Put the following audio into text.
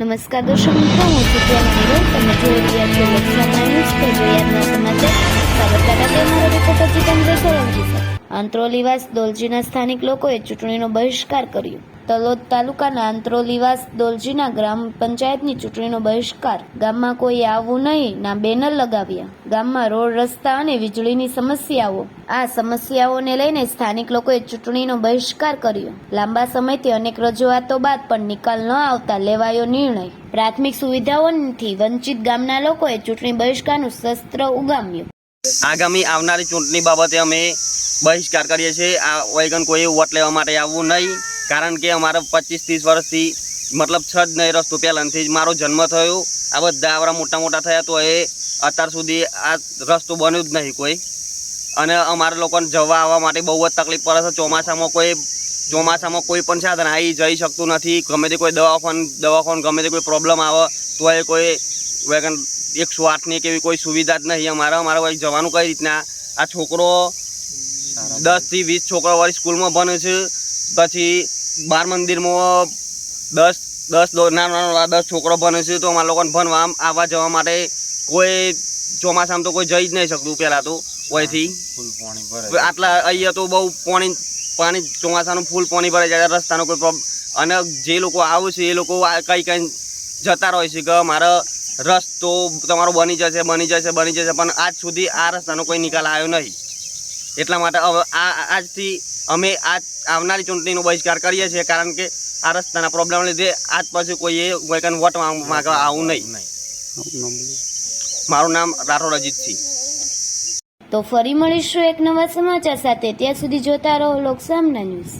નમસ્કાર દર્શક મિત્રો, હું સુપ્રિયા પ્રિયા નીરવ તમે જોઈ રહ્યા છો લોકસભા ન્યૂઝ. તો જોઈએ આજના સમાચાર સાબરકાંઠા સોલંકી સાથે આંત્રોલીવાસ દોલજીના સ્થાનિક લોકોએ ચૂંટણીનો બહિષ્કાર કર્યો. તલોદ તાલુકાના આંત્રોલીવાસ દોલજીના ગ્રામ પંચાયતની ચૂંટણીનો બહિષ્કાર. ગામમાં કોઈ આવવું નહીં, ના બેનર લગાવ્યા. ગામમાં રોડ, રસ્તા અને વીજળીની સમસ્યાઓ. આ સમસ્યાઓને લઈને સ્થાનિક લોકોએ ચૂંટણીનો બહિષ્કાર કર્યો. લાંબા સમયથી અનેક રજૂઆતો બાદ પણ નિકાલ ન આવતા લેવાયો નિર્ણય. પ્રાથમિક સુવિધાઓથી વંચિત ગામના લોકોએ ચૂંટણી બહિષ્કારનું શસ્ત્ર ઉગામ્યું. આગામી આવનારી ચૂંટણી બાબતે અમે બહિષ્કાર કરીએ છીએ. આ વેગન કોઈ વોટ લેવા માટે આવવું નહીં, કારણ કે અમારે પચીસ ત્રીસ વર્ષથી મતલબ છ જ નહીં રસ્તો પહેલાંથી જ મારો જન્મ થયો. આ બધા આવડા મોટા મોટા થયા તો એ અત્યાર સુધી આ રસ્તો બન્યો જ નહીં કોઈ. અને અમારા લોકોને જવા આવવા માટે બહુ જ તકલીફ પડે છે. ચોમાસામાં કોઈ ચોમાસામાં કોઈ પણ સાધન આવી જઈ શકતું નથી. ગમે તે કોઈ દવાખાન દવાખાન ગમે તે કોઈ પ્રોબ્લેમ આવે તો એ કોઈ વેગન એકસો આઠની કે એવી કોઈ સુવિધા જ નહીં. અમારે અમારે કોઈ જવાનું કઈ રીતના? આ છોકરો દસથી વીસ છોકરા વાળી સ્કૂલમાં ભણે છે. પછી બાર મંદિરમાં દસ દસ નાના નાના દસ છોકરો ભણે છે તો અમારા લોકોને ભણવા આવવા જવા માટે કોઈ ચોમાસામાં તો કોઈ જઈ જ નહીં શકતું પહેલાં તો અહીંથી આટલા અહીંયા તો બહુ પાણી પાણી ચોમાસાનું ફૂલ પાણી ભરાઈ જાય રસ્તાનો કોઈ પ્રોબ્લેમ અને જે લોકો આવે છે એ લોકો કઈ કઈ જતા રહે છે કે મારો રસ્તો તમારો બની જશે બની જશે બની જશે પણ આજ સુધી આ રસ્તાનો કોઈ નિકાલ આવ્યો નહીં. એટલા માટે હવે આ આજથી અમે આજ આવનારી ચૂંટણીનો બહિષ્કાર કરીએ છીએ કારણ કે આ રસ્તાના પ્રોબ્લેમ લીધે આજ પછી કોઈએ કોઈ કઈ વોટ માંગવા આવું નહીં. મારું નામ રાઠોડ અજીતસિંહ. તો ફરી મળીશું એક નવા સમાચાર સાથે. ત્યાં સુધી જોતા રહો લોકસામના ન્યૂઝ.